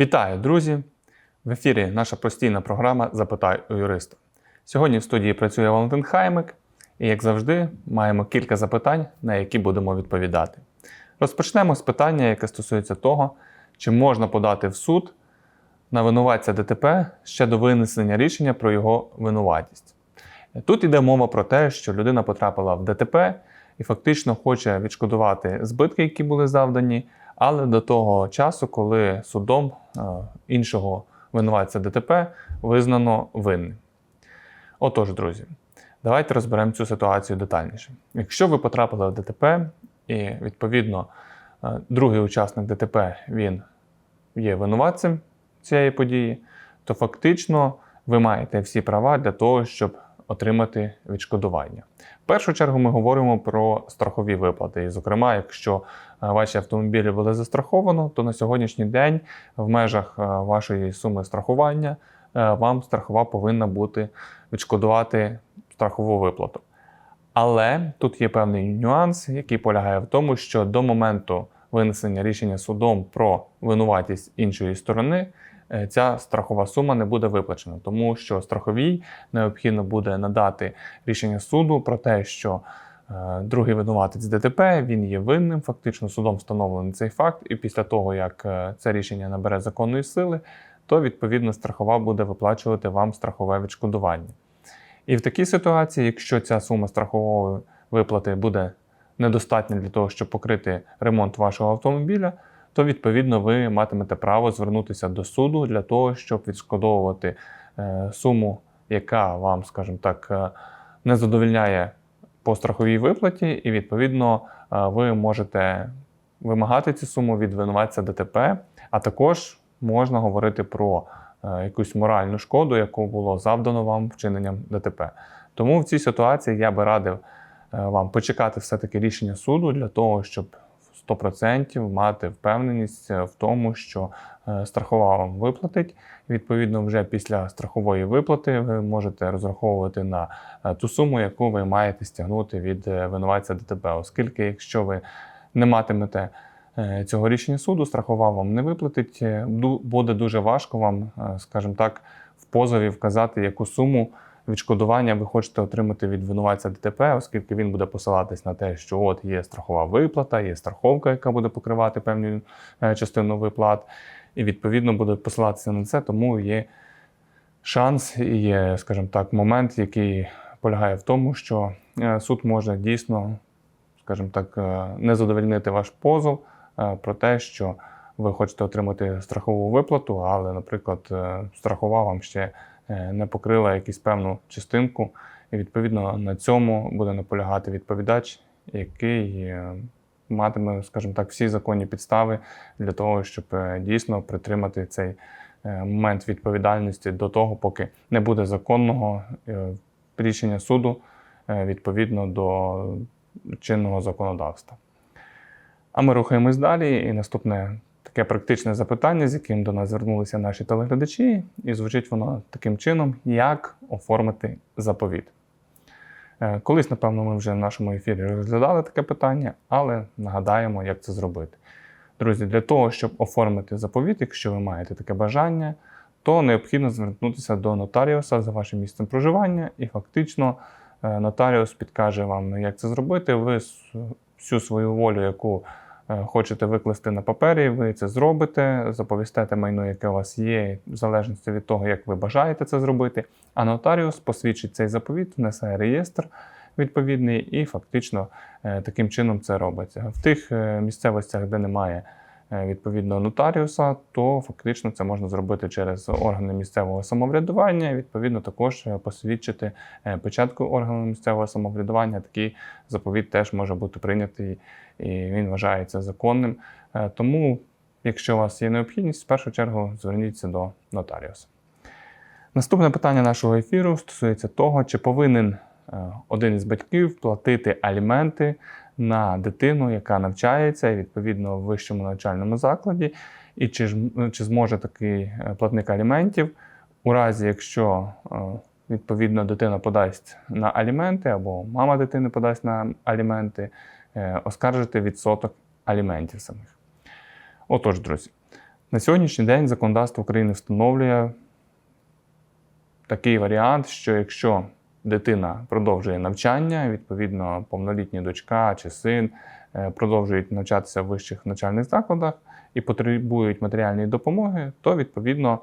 Вітаю, друзі! В ефірі наша постійна програма Запитай у юриста. Сьогодні в студії працює Валентин Хаймик, і, як завжди, маємо кілька запитань, на які будемо відповідати. Розпочнемо з питання, яке стосується того, чи можна подати в суд на винуватця ДТП ще до винесення рішення про його винуватість. Тут йде мова про те, що людина потрапила в ДТП і фактично хоче відшкодувати збитки, які були завдані, але до того часу, коли судом е, іншого винуватця ДТП визнано винним. Отож, друзі, давайте розберемо цю ситуацію детальніше. Якщо ви потрапили в ДТП, і відповідно е, другий учасник ДТП він є винуватцем цієї події, то фактично ви маєте всі права для того, щоб отримати відшкодування. В першу чергу ми говоримо про страхові виплати. І, зокрема, якщо е, ваші автомобілі були застраховано, то на сьогоднішній день в межах е, вашої суми страхування е, вам страхова повинна бути відшкодувати страхову виплату. Але тут є певний нюанс, який полягає в тому, що до моменту винесення рішення судом про винуватість іншої сторони ця страхова сума не буде виплачена, тому що страховій необхідно буде надати рішення суду про те, що е, другий винуватець ДТП він є винним, фактично судом встановлений цей факт, і після того, як е, це рішення набере законної сили, то відповідно страхова буде виплачувати вам страхове відшкодування. І в такій ситуації, якщо ця сума страхової виплати буде недостатня для того, щоб покрити ремонт вашого автомобіля, то відповідно ви матимете право звернутися до суду для того, щоб відшкодовувати е, суму, яка вам, скажімо так, е, не задовільняє по страховій виплаті, і відповідно е, ви можете вимагати цю суму від винуватця ДТП, а також можна говорити про якусь моральну шкоду, яку було завдано вам вчиненням ДТП. Тому в цій ситуації я би радив вам почекати все-таки рішення суду для того, щоб 100% мати впевненість в тому, що е, страхова вам виплатить. Відповідно, вже після страхової виплати ви можете розраховувати на е, ту суму, яку ви маєте стягнути від е, винуватця ДТП, оскільки, якщо ви не матимете цього рішення суду, страхова вам не виплатить, буде дуже важко вам, скажімо так, в позові вказати, яку суму відшкодування ви хочете отримати від винуватця ДТП, оскільки він буде посилатись на те, що от є страхова виплата, є страховка, яка буде покривати певну е, частину виплат, і відповідно буде посилатися на це, тому є шанс і є, скажімо так, момент, який полягає в тому, що е, суд може дійсно, скажімо так, е, не задовольнити ваш позов про те, що ви хочете отримати страхову виплату, але, наприклад, страхова вам ще не покрила якусь певну частинку, і відповідно на цьому буде наполягати відповідач, який е, матиме, скажімо так, всі законні підстави для того, щоб е, дійсно притримати цей е, момент відповідальності до того, поки не буде законного е, рішення суду е, відповідно до чинного законодавства. А ми рухаємось далі. І наступне таке практичне запитання, з яким до нас звернулися наші телеглядачі, і звучить воно таким чином: як оформити заповіт. Е, Колись, напевно, ми вже в нашому ефірі розглядали таке питання, але нагадаємо, як це зробити. Друзі, для того, щоб оформити заповіт, якщо ви маєте таке бажання, то необхідно звернутися до нотаріуса за вашим місцем проживання, і фактично е, нотаріус підкаже вам, як це зробити. Ви всю свою волю, яку хочете викласти на папері, ви це зробите, заповістете майно, яке у вас є, в залежності від того, як ви бажаєте це зробити. А нотаріус посвідчить цей заповіт, внесе реєстр відповідний, і фактично е, таким чином це робиться. В тих е, місцевостях, де немає е, відповідного нотаріуса, то фактично це можна зробити через органи місцевого самоврядування. Відповідно, також е, посвідчити е, печатку органу місцевого самоврядування. Такий заповіт теж може бути прийнятий і він вважається законним. Е, Тому, якщо у вас є необхідність, в першу чергу зверніться до нотаріуса. Наступне питання нашого ефіру стосується того, чи повинен е, один із батьків платити аліменти на дитину, яка навчається відповідно в вищому навчальному закладі, і чи, ж, чи зможе такий е, платник аліментів у разі, якщо е, відповідно дитина подасть на аліменти або мама дитини подасть на аліменти, е, оскаржити відсоток аліментів самих. Отож, друзі, На сьогоднішній день законодавство України встановлює такий варіант, що якщо дитина продовжує навчання, відповідно, повнолітня дочка чи син е, продовжують навчатися в вищих навчальних закладах і потребують матеріальної допомоги, то відповідно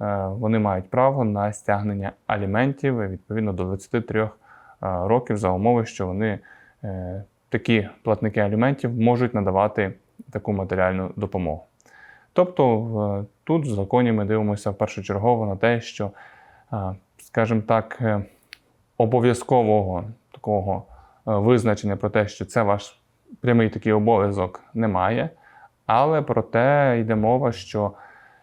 е, вони мають право на стягнення аліментів відповідно до 23 е, років за умови, що вони такі платники аліментів можуть надавати таку матеріальну допомогу. Тобто тут в законі ми дивимося першочергово на те, що, скажімо так, обов'язкового такого е, визначення про те, що це ваш прямий такий обов'язок немає. Але проте йде мова, що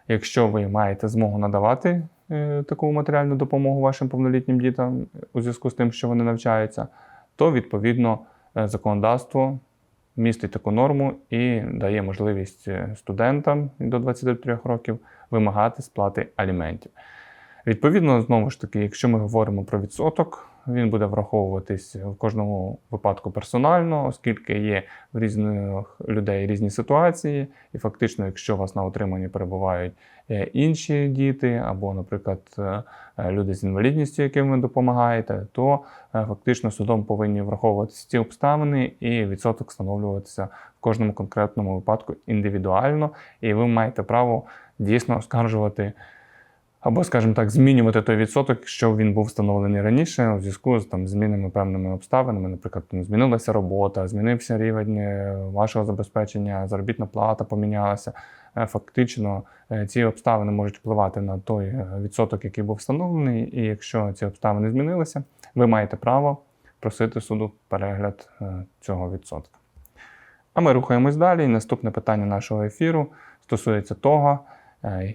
якщо ви маєте змогу надавати е, таку матеріальну допомогу вашим повнолітнім дітям у зв'язку з тим, що вони навчаються, то відповідно е, законодавство містить таку норму і дає можливість студентам до 23 років вимагати сплати аліментів. Відповідно, знову ж таки, якщо ми говоримо про відсоток, він буде враховуватись в кожному випадку персонально, оскільки є в різних людей різні ситуації, і фактично, якщо у вас на утриманні перебувають е, інші діти, або, наприклад, е, е, люди з інвалідністю, яким ви допомагаєте, то фактично судом повинні враховуватися ці обставини, і відсоток встановлюватися в кожному конкретному випадку індивідуально, і ви маєте право дійсно оскаржувати або, скажімо так, змінювати той відсоток, що він був встановлений раніше, у зв'язку з там змінами певними обставинами. Наприклад, там, змінилася робота, змінився рівень е, вашого забезпечення, заробітна плата помінялася. Е, Фактично, е, ці обставини можуть впливати на той відсоток, який був встановлений. І якщо ці обставини змінилися, ви маєте право просити суду перегляд цього відсотка. А ми рухаємось далі. І наступне питання нашого ефіру стосується того,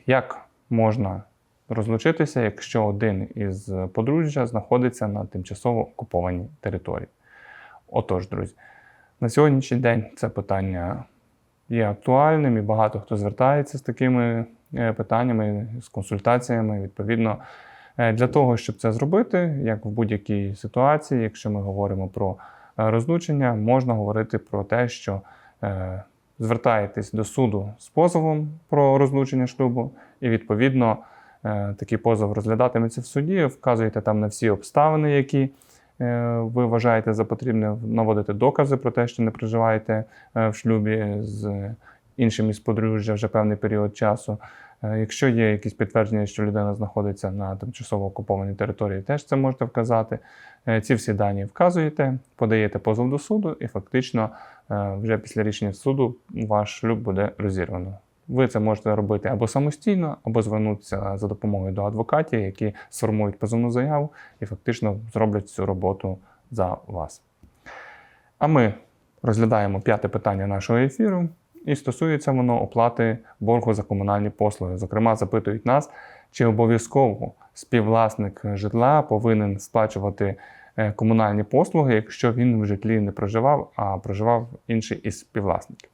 як можна розлучитися, якщо один із подружжя знаходиться на тимчасово окупованій території. Отож, друзі, на сьогоднішній день це питання є актуальним і багато хто звертається з такими е, питаннями, з консультаціями. Відповідно, е, для того, щоб це зробити, як в будь-якій ситуації, якщо ми говоримо про е, розлучення, можна говорити про те, що звертаєтесь до суду з позовом про розлучення шлюбу, і відповідно такий позов розглядатиметься в суді, вказуєте там на всі обставини, які е, ви вважаєте за потрібне, наводите докази про те, що не проживаєте е, в шлюбі з іншим із подружжя вже певний період часу. Е, Якщо є якісь підтвердження, що людина знаходиться на тимчасово окупованій території, теж це можете вказати. Е, Ці всі дані вказуєте, подаєте позов до суду, і фактично е, вже після рішення суду ваш шлюб буде розірвано. Ви це можете робити або самостійно, або звернутися за допомогою до адвокатів, які сформують позовну заяву і фактично зроблять цю роботу за вас. А ми розглядаємо п'яте питання нашого ефіру, і стосується воно оплати боргу за комунальні послуги. Зокрема, запитують нас, чи обов'язково співвласник житла повинен сплачувати е, комунальні послуги, якщо він в житлі не проживав, а проживав інший із співвласників.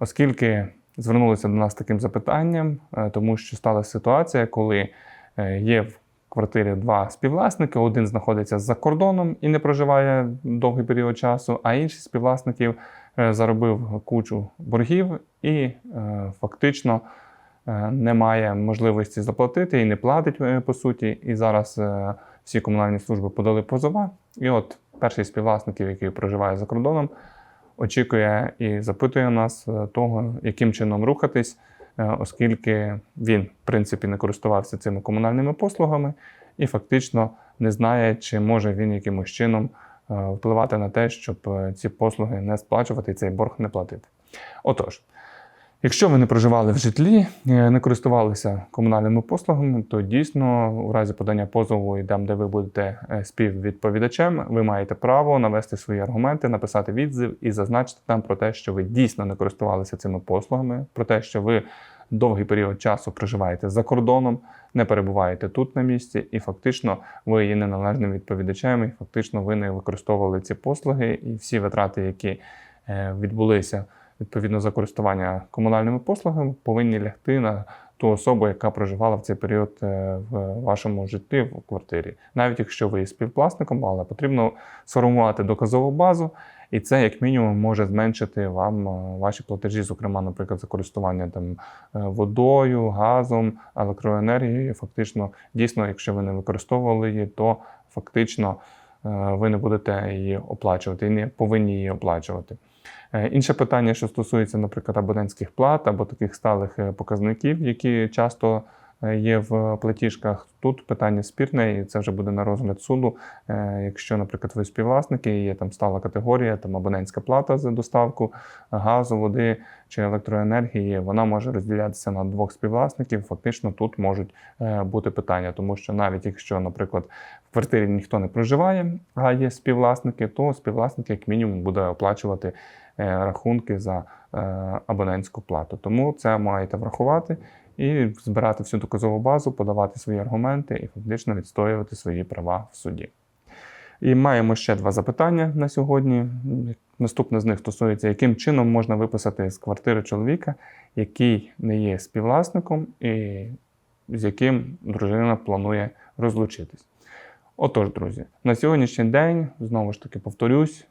Оскільки звернулися до нас таким запитанням, е, тому що сталася ситуація, коли е, є в квартирі два співвласники, один знаходиться за кордоном і не проживає довгий період часу, а інший співвласників е, заробив кучу боргів і фактично е, не має можливості заплатити і не платить по суті. І зараз всі комунальні служби подали позова. І от перший з співвласників, який проживає за кордоном, очікує і запитує нас е, того, яким чином рухатись, е, оскільки він, в принципі, не користувався цими комунальними послугами і фактично не знає, чи може він якимось чином е, впливати на те, щоб ці послуги не сплачувати і цей борг не платити. Отож, якщо ви не проживали в житлі, е, не користувалися комунальними послугами, то дійсно у разі подання позову і там, де ви будете е, співвідповідачем, ви маєте право навести свої аргументи, написати відзив і зазначити там про те, що ви дійсно не користувалися цими послугами, про те, що ви довгий період часу проживаєте за кордоном, не перебуваєте тут на місці, і фактично ви є неналежним відповідачем, і фактично ви не використовували ці послуги, і всі витрати, які е, відбулися відповідно за користування комунальними послугами, повинні лягти на ту особу, яка проживала в цей період е, в вашому житті в квартирі. Навіть якщо ви є співвласником, але потрібно сформувати доказову базу, і це як мінімум може зменшити вам е, ваші платежі, зокрема, наприклад, за користування там е, водою, газом, електроенергією. Фактично, дійсно, якщо ви не використовували її, то фактично ви не будете її оплачувати і не повинні її оплачувати. Е, Інше питання, що стосується, наприклад, абонентських плат або таких сталих е, показників, які часто є в платіжках. Тут питання спірне, і це вже буде на розгляд суду. Е, Якщо, наприклад, ви співвласники, є там стала категорія, там абонентська плата за доставку газу, води чи електроенергії, вона може розділятися на двох співвласників. Фактично тут можуть е, бути питання, тому що навіть якщо, наприклад, в квартирі ніхто не проживає, а є співвласники, то співвласник як мінімум буде оплачувати е, рахунки за е, абонентську плату. Тому це маєте врахувати і збирати всю доказову базу, подавати свої аргументи і фактично відстоювати свої права в суді. І маємо ще два запитання на сьогодні. Наступне з них стосується, яким чином можна виписати з квартири чоловіка, який не є співвласником і з яким дружина планує розлучитись. Отож, друзі, на сьогоднішній день, знову ж таки повторюсь,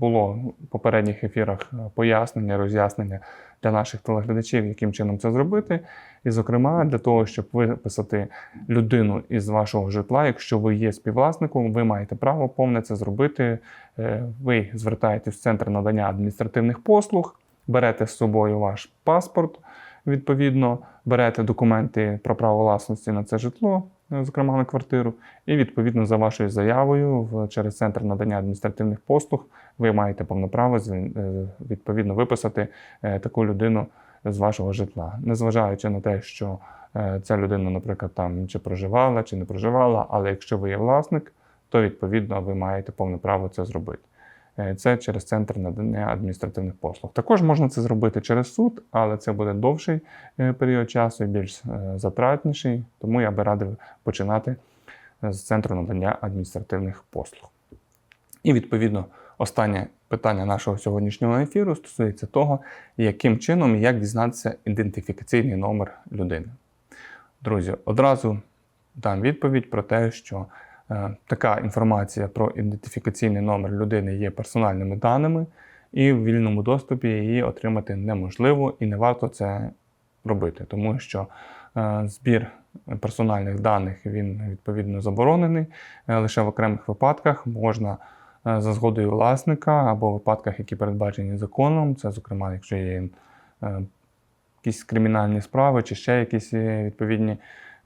було в попередніх ефірах е, пояснення, роз'яснення для наших телеглядачів, яким чином це зробити. І, зокрема, для того, щоб виписати людину із вашого житла, якщо ви є співвласником, ви маєте право повне це зробити. Е, Ви звертаєтесь в центр надання адміністративних послуг, берете з собою ваш паспорт, відповідно, берете документи про право власності на це житло, е, зокрема на квартиру, і відповідно за вашою заявою в через центр надання адміністративних послуг ви маєте повне право е, відповідно виписати е, таку людину з вашого житла, незважаючи на те, що ця людина, наприклад, там чи проживала, чи не проживала, але якщо ви є власник, то відповідно ви маєте повне право це зробити. Е, Це через центр надання адміністративних послуг. Також можна це зробити через суд, але це буде довший е, період часу і більш е, затратніший, тому я би радив починати з центру надання адміністративних послуг. І відповідно останнє питання нашого сьогоднішнього ефіру стосується того, яким чином і як дізнатися ідентифікаційний номер людини. Друзі, одразу дам відповідь про те, що така інформація про ідентифікаційний номер людини є персональними даними, і в вільному доступі її отримати неможливо і не варто це робити, тому що е, збір персональних даних він відповідно заборонений. Е, Лише в окремих випадках можна е, за згодою власника або в випадках, які передбачені законом, це, зокрема, якщо є е, якісь кримінальні справи чи ще якісь е, відповідні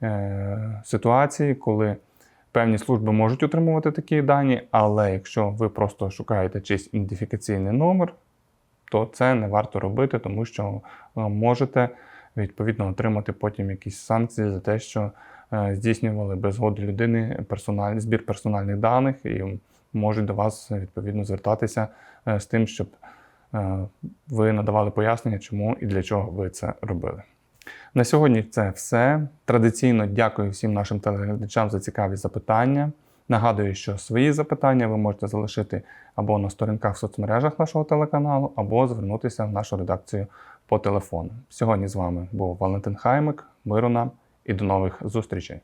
е, ситуації, коли певні служби можуть отримувати такі дані, але якщо ви просто шукаєте чийсь ідентифікаційний номер, то це не варто робити, тому що е, можете відповідно отримати потім якісь санкції за те, що е, здійснювали без згоди людини персональ, збір персональних даних і можуть до вас відповідно звертатися е, з тим, щоб ви надавали пояснення, чому і для чого ви це робили. На сьогодні це все. Традиційно дякую всім нашим телеглядачам за цікаві запитання. Нагадую, що свої запитання ви можете залишити або на сторінках в соцмережах нашого телеканалу, або звернутися в нашу редакцію по телефону. Сьогодні з вами був Валентин Хаймик. Миру нам і до нових зустрічей!